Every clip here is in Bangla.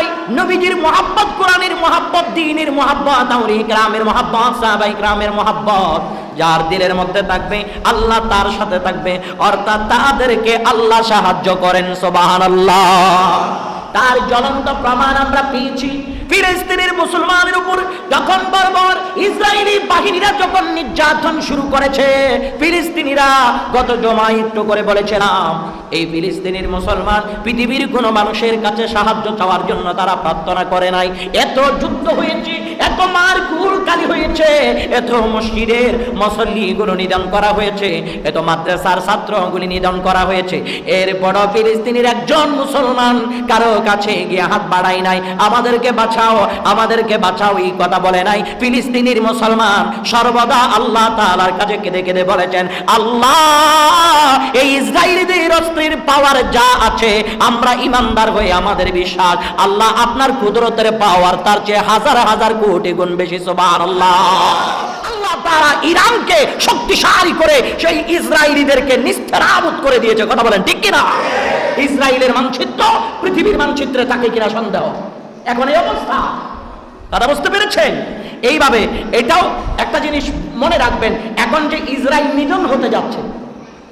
নয় নবীজির মহাব্বত, কোরআনের মহাব্বত, দিনের মহাব্বত আউরি গ্রামের মহাব্বত, সাহাবাই গ্রামের মোহাব্বত। যার দিলের মধ্যে থাকবে আল্লাহ, তার সাথে থাকবে। অর্থাৎ তাদেরকে আল্লাহ সাহায্য করেন, সুবহানাল্লাহ। তার জ্বলন্ত প্রমাণ আমরা পেয়েছি। ফিলিস্তিনের মুসলমানের উপর যখন বর্বর ইসরায়েলি বাহিনীরা যখন নির্যাতন শুরু করেছে, ফিলিস্তিনিরা গত জমায় একটু করে বলেছিলাম, এই ফিলিস্তিনের মুসলমান পৃথিবীর কোনো মানুষের কাছে সাহায্য চাওয়ার জন্য তারা প্রার্থনা করে নাই। এত যুদ্ধ হয়েছে এত মার কালি হয়েছে, এত মসজিদের মসল্লিগুলো নিধন করা হয়েছে, এত মাদ্রাসার ছাত্রগুলি নিধন করা হয়েছে। এরপর ফিলিস্তিনের একজন মুসলমান কারও কাছে গিয়ে হাত বাড়াই নাই, আমাদেরকে বাঁচাও আমাদেরকে বাঁচাও, এই কথা বলে নাই। ফিলিস্তিনের মুসলমান সর্বদা আল্লাহ তাআলার কাছে কেঁদে কেঁদে বলেছেন, আল্লাহ, এই ইসরায়েলিদের অস্ত্রের পাওয়ার যা আছে, আমরা ইমানদার হয়ে আমাদের বিশ্বাস, আল্লাহ আপনার কুদরতের পাওয়ার তার চেয়ে হাজার হাজার কোটি গুণ বেশি আল্লাহ তারা ইরানকে শক্তিশালী করে সেই ইসরায়েলিদেরকে করে দিয়েছে, কথা বলেন ঠিক কিনা? ইসরায়েলের মানচিত্র পৃথিবীর মানচিত্রে থাকে কিনা সন্দেহ? এখন এই অবস্থা। তারা বুঝতে পেরেছেন? এইভাবে এটাও একটা জিনিস মনে রাখবেন, এখন যে ইসরায়েল নিধন হতে যাচ্ছে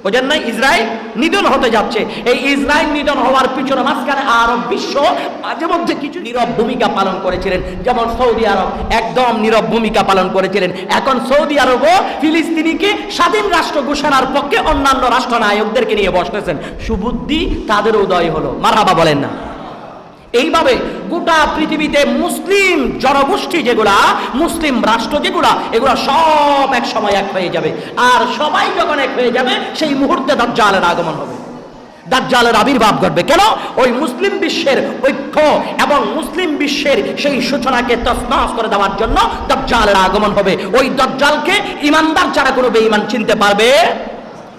বোঝেন নাই ইসরায়েল নিধন হতে যাচ্ছে। এই ইসরায়েল নিধন হওয়ার পিছনে মাঝখানে আরব বিশ্ব মাঝে মধ্যে কিছু নীরব ভূমিকা পালন করেছিলেন। যেমন সৌদি আরব একদম নীরব ভূমিকা পালন করেছিলেন। এখন সৌদি আরবও ফিলিস্তিনিকে স্বাধীন রাষ্ট্র ঘোষণার পক্ষে অন্যান্য রাষ্ট্রনায়কদেরকে নিয়ে বসতেছেন। সুবুদ্ধি তাদের উদয় হলো। মারাবা বলেন না। এইভাবে গোটা পৃথিবীতে মুসলিম জনগোষ্ঠী যেগুলা, মুসলিম রাষ্ট্র যেগুলা, এগুলা সব এক সময় এক হয়ে যাবে। আর সবাই যখন এক হয়ে যাবে, সেই মুহূর্তে দাজ্জালের আগমন হবে। দাজ্জালের আবির্ভাব ঘটবে। কেন? ওই মুসলিম বিশ্বের ঐক্য এবং মুসলিম বিশ্বের সেই সূচনাকে তসনস করে দেওয়ার জন্য দাজ্জালের আগমন হবে। ওই দাজ্জালকে ইমানদার ছাড়া কোনো বেঈমান চিনতে পারবে?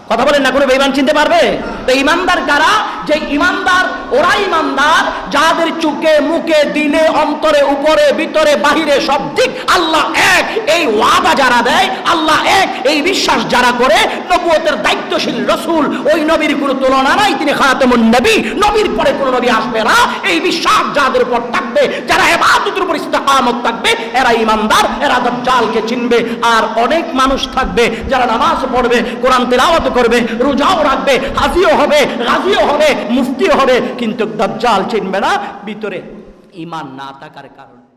কথা বলেন না, কোনো বেঈমান চিনতে পারবে? তো ইমানদার কারা যে ইমানদার, ওরা ইমানদার, যাদের চোখে, মুখে, দিলে, অন্তরে, উপরে, ভিতরে, বাহিরে সব দিক আল্লাহ এক। এই ওয়াদা যারা দেয়, আল্লাহ এক। এই বিশ্বাস যারা করে, নবুয়তের দায়িত্বশীল রসুল, ওই নবীর কোনো তুলনা নাই, তিনি খাতামুন নবী, নবীর পরে কোনো নবী আসবে না। এই বিশ্বাস যাদের উপর থাকবে, যারা এবাদতের উপর ইস্তেকামত থাকবে, এরা ইমানদার, এরা দাজ্জালকে চিনবে। আর অনেক মানুষ থাকবে, যারা নামাজ পড়বে, কোরআন তেলাওয়াত করবে, রোজাও রাখবে, হাজিও হবে রাজিও হবে মুফতিও হবে কিন্তু দাজ্জাল চিনবে না ভিতরে ইমান না থাকার কারণে।